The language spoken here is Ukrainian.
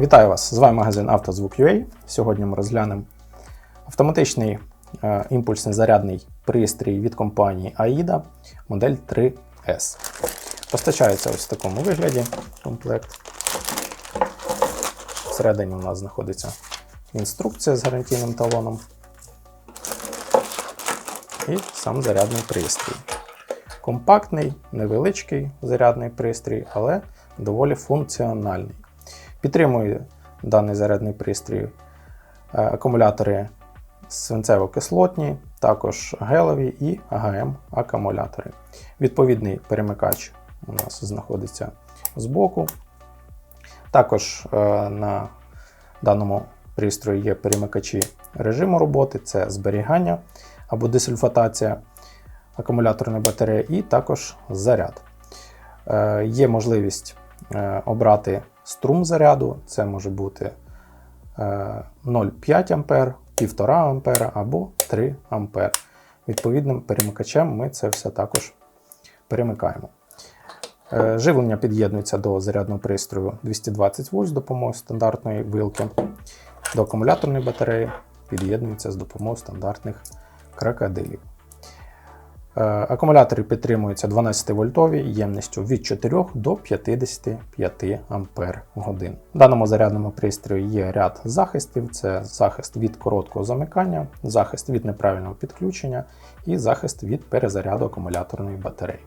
Вітаю вас! З вами магазин «Автозвук.UA». Сьогодні ми розглянемо автоматичний е, імпульсний зарядний пристрій від компанії AIDA модель 3S. Постачається ось в такому вигляді комплект. Всередині у нас знаходиться інструкція з гарантійним талоном і сам зарядний пристрій. Компактний, невеличкий зарядний пристрій, але доволі функціональний. Підтримує даний зарядний пристрій е, акумулятори свинцево-кислотні, також гелеві і АГМ акумулятори. Відповідний перемикач у нас знаходиться збоку. Також е, на даному пристрої є перемикачі режиму роботи, це зберігання або десульфатація акумуляторної батареї, і також заряд. Е, Є можливість обрати струм заряду, це може бути е, 0,5 А, 1,5 А або 3 А. Відповідним перемикачем ми це все також перемикаємо. Е, Живлення під'єднується до зарядного пристрою 220 вольт з допомогою стандартної вилки. До акумуляторної батареї під'єднується з допомогою стандартних крокодилів. Е, Акумулятори підтримуються 12 вольтові ємністю від 4 до 55 ампер годин. В даному зарядному пристрої є ряд захистів: це захист від короткого замикання, захист від неправильного підключення і захист від перезаряду акумуляторної батареї.